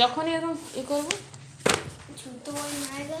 যখনই এরকম ই করব। ছোট বই মায়েরা।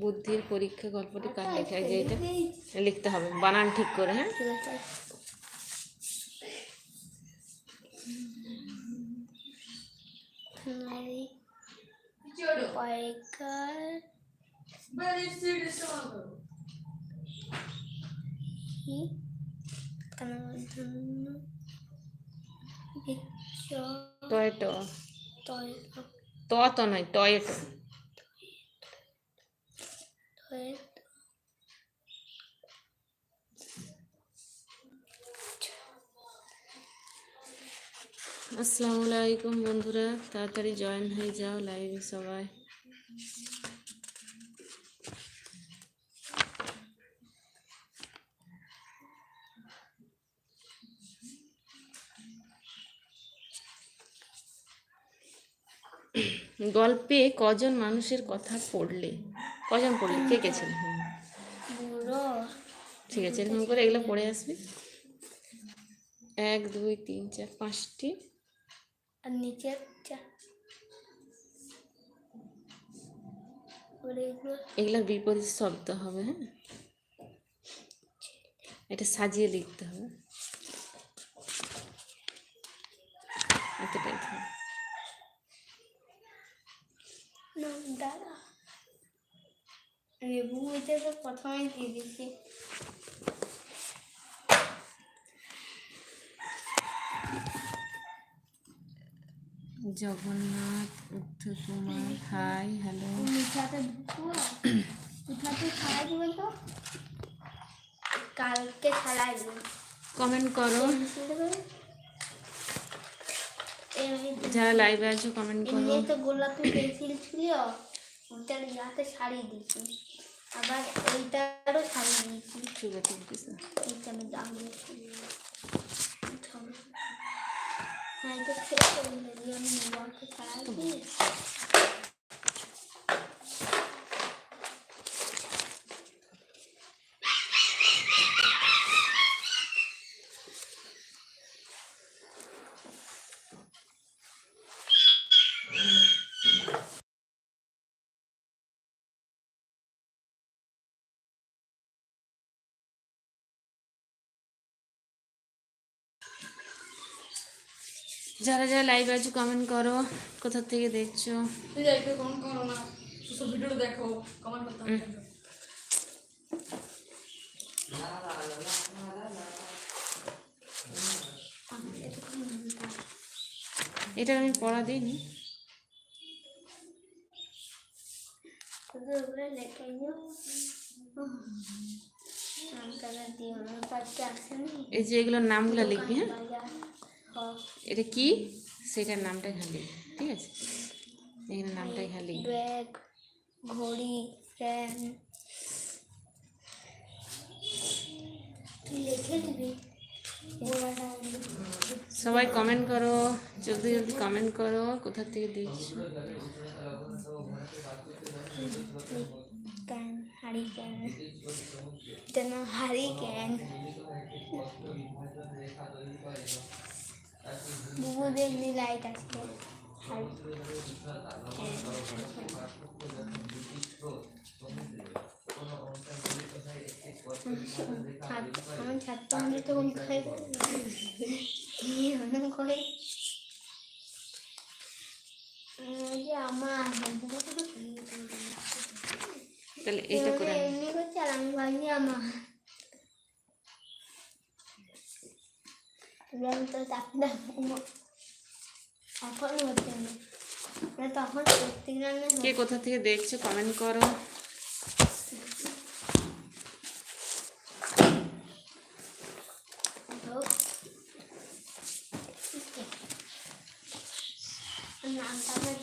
বুদ্ধির পরীক্ষা গল্পটি কার লেখা? যে এটা লিখতে হবে বানান ঠিক করে হ্যাঁ? টয়েটো। টয়েটো। ত নয় টয়েটো। আসসালামু আলাইকুম বন্ধুরা। তাড়াতাড়ি জয়েন হয়ে যাও লাইভে সবাই। গল্পে কজন মানুষের কথা পড়লে? কজন পড়লে? কে কে ছিল? বুড়ো। ঠিক আছে এরকম করে এগুলো পড়ে আসবি। এক দুই তিন চার পাঁচটি। আর নিচের চা। ওরে এগুলো এগুলোর বিপরীত শব্দ হবে হ্যাঁ? এটা সাজিয়ে লিখতে হবে। এতটাই। দাদা লেবু তো প্রথমেই দিয়ে দিচ্ছি। জগন্নাথ উত্তর কুমার হাই হ্যালো। মিঠাতে মিঠাতে ছাড়াই দিবেন তো? কালকে ছাড়াই দিবেন কমেন্ট করো। যারা লাইভে আছো কমেন্ট করো। তো গোলাপি পেন্সিল ছিল ওটার ইয়াতে ছাড়িয়ে দিয়েছি। আবার এইটারও ছাড়িয়ে দিয়েছি ঠিক আছে ঠিক আছে। এইটা আমি দাম দিয়েছি হ্যাঁ এটা ছেড়ে আমি মোবাইলকে যারা যারা লাইভ আছো কমেন্ট করো কোথা থেকে দেখছ? কমেন্ট করো না। সব ভিডিও দেখো কমেন্ট করতে হবে। এটা আমি পড়া দিইনি। এই যে এগুলোর নামগুলো লিখবি হ্যাঁ? এটা কি? সেটার নামটা এখানে ঠিক আছে? এখানে নামটা এখানে ব্যাগ ঘড়ি ফ্যান। সবাই কমেন্ট করো জলদি জলদি কমেন্ট করো কোথা থেকে দেখছ? ক্যান হাড়ি ক্যান হাড়ি ক্যান বুবু দেখলি লাইট আসছে ক্যান। আমার ছাত্র আমি তখন করে আমার তাহলে এইটা করে এমনি করছে আর আমি ভাবছি আমার তবে তো এখন হচ্ছে না তখন সত্যি রান্না কে কোথা থেকে দেখছ কমেন্ট করো। নামটা আমার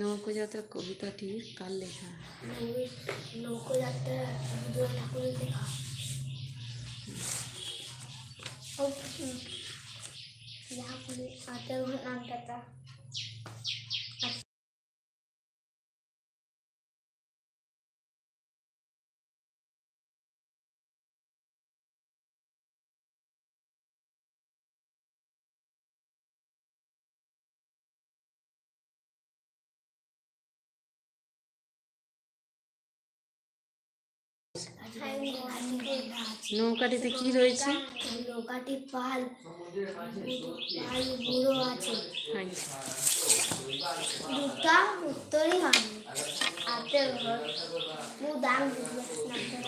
নৌকোযাত্রা কবিতাটি কার লেখা নৌকো যাত্রা দুটো ঠাকুরের লেখা নামটা নৌকাটিতে কি রয়েছে নৌকাটি পাল পাল বুড়ো আছে হ্যাঁ দুটা উত্তরই হয়নি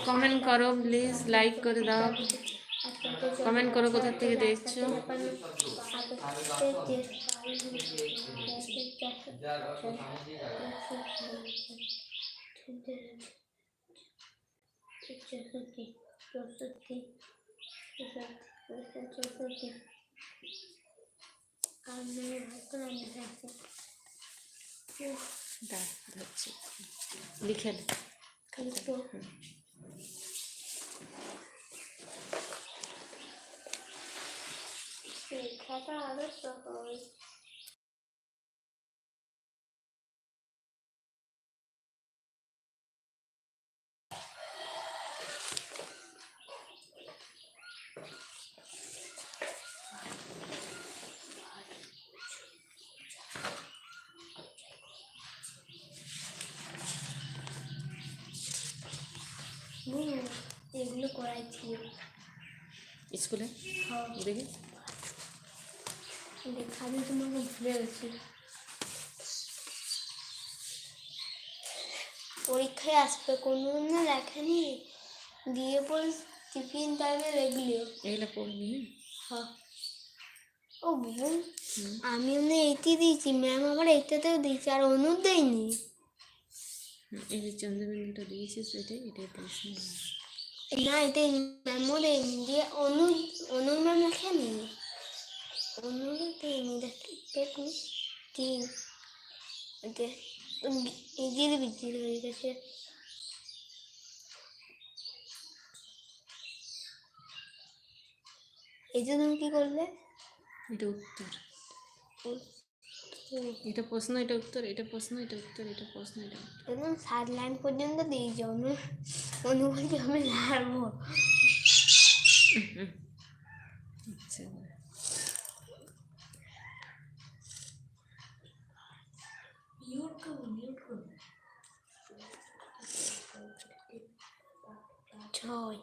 কমেন্ট করো প্লিজ লাইক করে দাও কমেন্ট করো কোথা থেকে দেখছ ধরছি। লিখে নে। শেখাটা আরও সহজ এগুলো করাই ছিল স্কুলে? হ্যাঁ। দেখি। দেখা দিয়ে তোমাকে ভুলে গেছি। পরীক্ষায় আসবে কোনো না লেখেনি দিয়ে পরে টিফিন টাইমে লিখলিও এগুলো পড়বি হ্যাঁ? হ্যাঁ। ও বোন আমি ওনে এইটি দিয়েছি ম্যাম আবার এইটাতেও দিয়েছি আর অনুর দেয়নি। এই যে চন্দ্রবিন্দুটা দিয়েছিস এটাই এটাই প্রশ্ন। না ম্যামও দেয়নি দিয়ে অনু অনুর ম্যাম লেখেনি অনুর দেয়নি দেখি তিন হয়ে গেছে এই যে তুমি কি করলে? এটা উত্তর। এটা প্রশ্ন এটা উত্তর এটা প্রশ্ন এটা উত্তর এটা প্রশ্ন এটা উত্তর। একদম সাত লাইন পর্যন্ত দিয়েছি অনু অনু বলছে আমি হারবো। আচ্ছা। ছয়।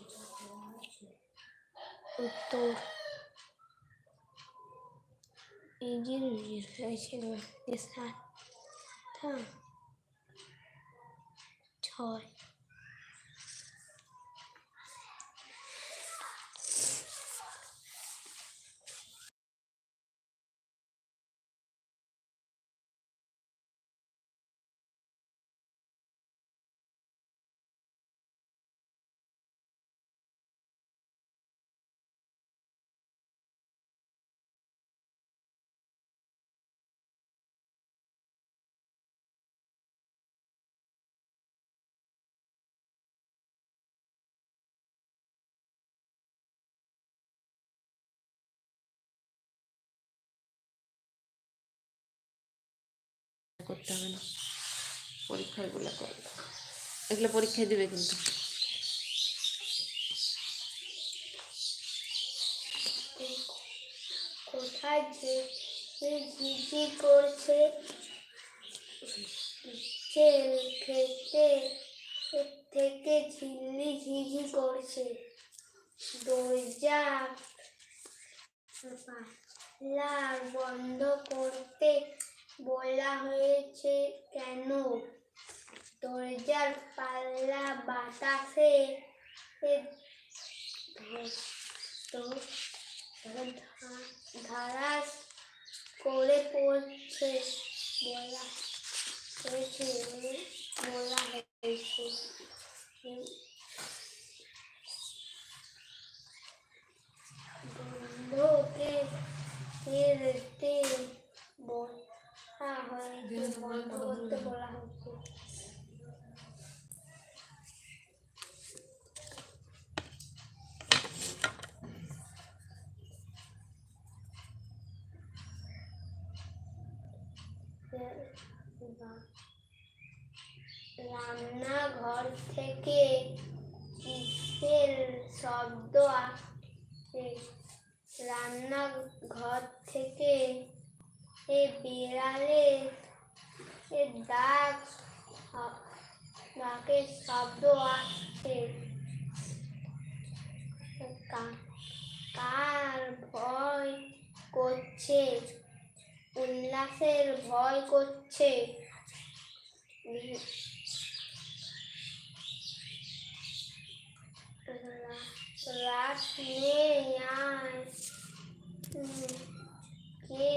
উত্তর। ইজির ইজির হয়েছে সাত হ্যাঁ করতে হবে না। পরীক্ষাগুলো করবে এগুলো পরীক্ষায় দেবে কিন্তু। কোথায় যে খেতে থেকে ঝিল্লি ঝিঝি করছে। দরজা বন্ধ করতে বলা হয়েছে কেন? দরজার পাল্লা বাতাসে ধারাস করে পড়ছে বলা হয়েছে বলা হয়েছে বন্ধকে ফিরতে বলা হয়েছে বন্ধ করতে বলা হয়েছে রান্নাঘর থেকে কিসের শব্দ আসছে রান্নাঘর থেকে এ বিড়ালের এ ডাক ডাকের শব্দ আসছে কার ভয় করছে? উল্লাসের ভয় করছে রাত নেই আজ উম, কে